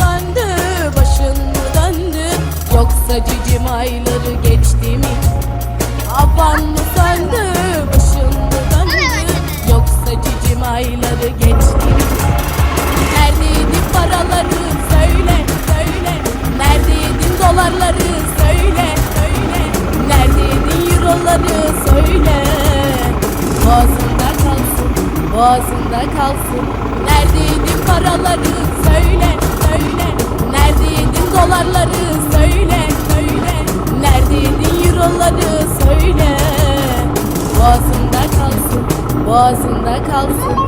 Söndü başın mı döndü? Yoksa cicim ayları geçti mi? Havan mı söndü başın mı döndü? Yoksa cicim ayları geçti mi? Neredeydi paraları söyle söyle. Neredeydin dolarları söyle söyle. Neredeydin euroları söyle. Boğazında kalsın boğazında kalsın. Neredeydin dolarları söyle söyle. Neredeydin euroları söyle. Boğazında kalsın boğazında kalsın